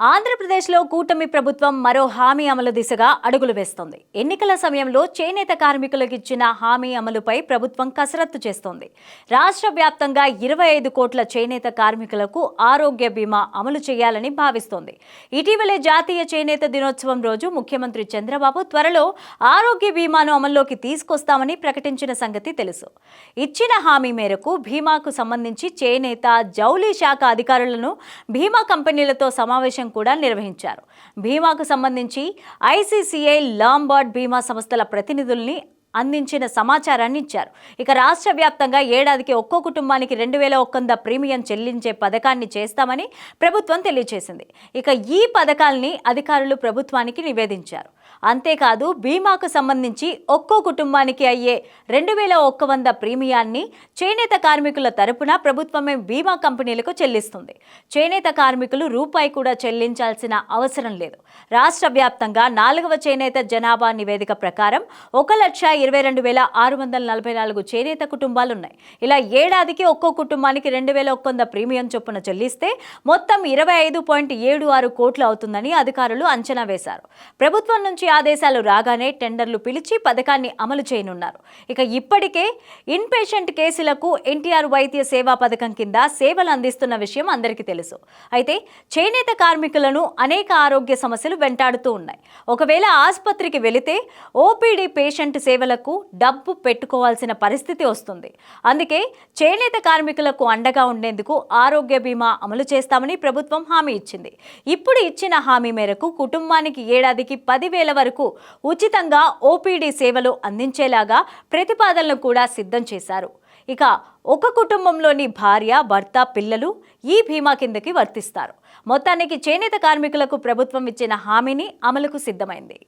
ఆంధ్రప్రదేశ్లో కూటమి ప్రభుత్వం మరో హామీ అమలు దిశగా అడుగులు వేస్తోంది. ఎన్నికల సమయంలో చేనేత కార్మికులకు ఇచ్చిన హామీ అమలుపై ప్రభుత్వం కసరత్తు చేస్తోంది. రాష్ట్ర వ్యాప్తంగా ఇరవై ఐదు కోట్ల చేనేత కార్మికులకు ఆరోగ్య బీమా అమలు చేయాలని భావిస్తోంది. ఇటీవలే జాతీయ చేనేత దినోత్సవం రోజు ముఖ్యమంత్రి చంద్రబాబు త్వరలో ఆరోగ్య బీమాను అమల్లోకి తీసుకొస్తామని ప్రకటించిన సంగతి తెలుసు. ఇచ్చిన హామీ మేరకు బీమాకు సంబంధించి చేనేత జౌలీ శాఖ అధికారులను బీమా కంపెనీలతో సమావేశం కూడా నిర్వహించారు. బీమాకు సంబంధించి ఐసీసీఐ లాంబార్డ్ బీమా సంస్థల ప్రతినిధుల్ని అందించిన సమాచారాన్ని ఇచ్చారు. ఇక రాష్ట్ర వ్యాప్తంగా ఏడాదికి ఒక్కో కుటుంబానికి రెండు వేల ఒక్కంద ప్రీమియం చెల్లించే పథకాన్ని చేస్తామని ప్రభుత్వం తెలియజేసింది. ఇక ఈ పథకాల్ని అధికారులు ప్రభుత్వానికి నివేదించారు. అంతేకాదు బీమాకు సంబంధించి ఒక్కో కుటుంబానికి అయ్యే రెండు వేల ఒక్క వంద ప్రీమియాన్ని చేనేత కార్మికుల తరపున ప్రభుత్వమే బీమా కంపెనీలకు చెల్లిస్తుంది. చేనేత కార్మికులు రూపాయి కూడా చెల్లించాల్సిన అవసరం లేదు. రాష్ట్ర వ్యాప్తంగా నాలుగవ చేనేత జనాభా నివేదిక ప్రకారం ఒక లక్ష ఇరవై రెండు వేల ఆరు వందల నలభై నాలుగు చేనేత కుటుంబాలు ఉన్నాయి. ఇలా ఏడాదికి ఒక్కో కుటుంబానికి రెండు వేల ఒక్క వంద ప్రీమియం చొప్పున చెల్లిస్తే మొత్తం ఇరవై ఐదు పాయింట్ ఏడు ఆరు కోట్లు అవుతుందని అధికారులు అంచనా వేశారు. ప్రభుత్వం నుంచి ఆదేశాలు రాగానే టెండర్లు పిలిచి పథకాన్ని అమలు చేయనున్నారు. ఇక ఇప్పటికే ఇన్పేషెంట్ కేసులకు ఎన్టీఆర్ వైద్య సేవా పథకం కింద సేవలు అందిస్తున్న విషయం అందరికీ తెలుసు. అయితే చేనేత కార్మికులను అనేక ఆరోగ్య సమస్యలు వెంటాడుతూ ఉన్నాయి. ఒకవేళ ఆసుపత్రికి వెళితే ఓపీడీ పేషెంట్ సేవలకు డబ్బు పెట్టుకోవాల్సిన పరిస్థితి వస్తుంది. అందుకే చేనేత కార్మికులకు అండగా ఉండేందుకు ఆరోగ్య బీమా అమలు చేస్తామని ప్రభుత్వం హామీ ఇచ్చింది. ఇప్పుడు ఇచ్చిన హామీ మేరకు కుటుంబానికి ఏడాదికి పదివేల వరకు ఉచితంగా ఓపీడీ సేవలు అందించేలాగా ప్రతిపాదనలు కూడా సిద్ధం చేశారు. ఇక ఒక కుటుంబంలోని భార్య భర్త పిల్లలు ఈ బీమా కిందకి వర్తిస్తారు. మొత్తానికి చేనేత కార్మికులకు ప్రభుత్వం ఇచ్చిన హామీని అమలుకు సిద్ధమైంది.